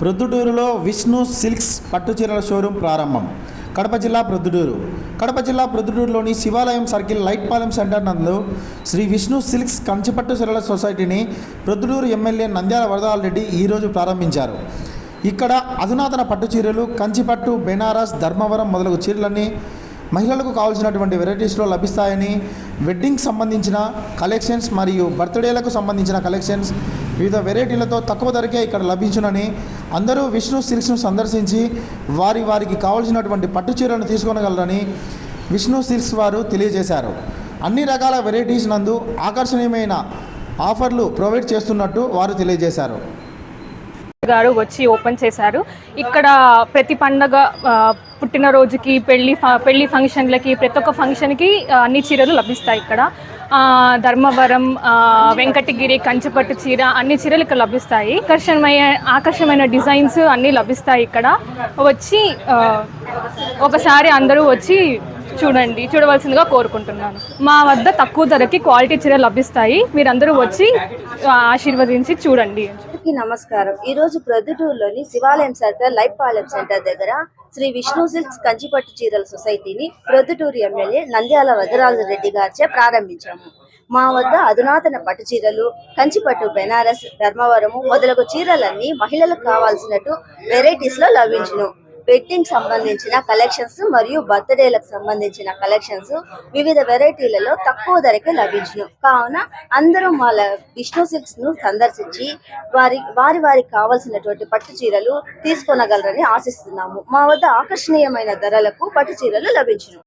ప్రొద్దుటూరులో విష్ణు సిల్క్స్ పట్టు చీరల షోరూం ప్రారంభం. కడప జిల్లా ప్రొద్దుటూరు. కడప జిల్లా ప్రొద్దుటూరులోని శివాలయం సర్కిల్ లైట్పాలెం సెంటర్ నందు శ్రీ విష్ణు సిల్క్స్ కంచిపట్టు చీరల సొసైటీని ప్రొద్దుటూరు ఎమ్మెల్యే నంద్యాల వరదాల రెడ్డి ఈరోజు ప్రారంభించారు. ఇక్కడ అధునాతన పట్టు చీరలు కంచిపట్టు బెనారస్ ధర్మవరం మొదలగు చీరలన్నీ మహిళలకు కావాల్సినటువంటి వెరైటీస్లో లభిస్తాయని వెడ్డింగ్ సంబంధించిన కలెక్షన్స్ మరియు బర్త్డేలకు సంబంధించిన కలెక్షన్స్ వివిధ వెరైటీలతో తక్కువ ధరకే ఇక్కడ లభించునని అందరూ విష్ణు సిల్క్స్ను సందర్శించి వారి వారికి కావాల్సినటువంటి పట్టు చీరలను తీసుకొనగలరని విష్ణు సిల్క్స్ వారు తెలియజేశారు. అన్ని రకాల వెరైటీస్ నందు ఆకర్షణీయమైన ఆఫర్లు ప్రొవైడ్ చేస్తున్నట్టు వారు తెలియజేశారు. గారు వచ్చి ఓపెన్ చేశారు. ఇక్కడ ప్రతి పండగ పుట్టినరోజుకి పెళ్ళి ఫ- పెళ్ళి ఫంక్షన్లకి ప్రతి ఒక్క ఫంక్షన్కి అన్ని చీరలు లభిస్తాయి ఇక్కడ. ధర్మవరం వెంకటగిరి కంచిపట్టు చీర అన్ని చీరలు ఇక్కడ లభిస్తాయి. ఆకర్షణమైన ఆకర్షణమైన డిజైన్స్ అన్నీ లభిస్తాయి ఇక్కడ. వచ్చి ఒకసారి అందరూ వచ్చి చూడండి చూడవలసిందిగా కోరుకుంటున్నాను. మా వద్ద తక్కువ ధరకి క్వాలిటీ చీరలు లభిస్తాయి. మీరందరూ వచ్చి ఆశీర్వదించి చూడండి. నమస్కారం. ఈ రోజు ప్రొద్దుటూరులోని శివాలయం సెంటర్ లైఫ్ పాలెం సెంటర్ దగ్గర శ్రీ విష్ణు సిల్క్స్ కంచిపట్టు చీరల సొసైటీని ప్రొద్దుటూరు ఎమ్మెల్యే నంద్యాల వదరాజు రెడ్డి గారిచే ప్రారంభించాము. మా వద్ద అధునాతన పట్టు చీరలు కంచిపట్టు బెనారస్ ధర్మవరము మొదలగు చీరలన్నీ మహిళలకు కావాల్సినట్టు వెరైటీస్లో లభించును. వెడ్డింగ్ సంబంధించిన కలెక్షన్స్ మరియు బర్త్డేలకు సంబంధించిన కలెక్షన్స్ వివిధ వెరైటీలలో తక్కువ ధరకే లభించును. కావున అందరూ మా విష్ణు సిల్క్స్ను సందర్శించి వారి వారి వారికి కావలసినటువంటి పట్టు చీరలు తీసుకొనగలరని ఆశిస్తున్నాము. మా వద్ద ఆకర్షణీయమైన ధరలకు పట్టు చీరలు లభించును.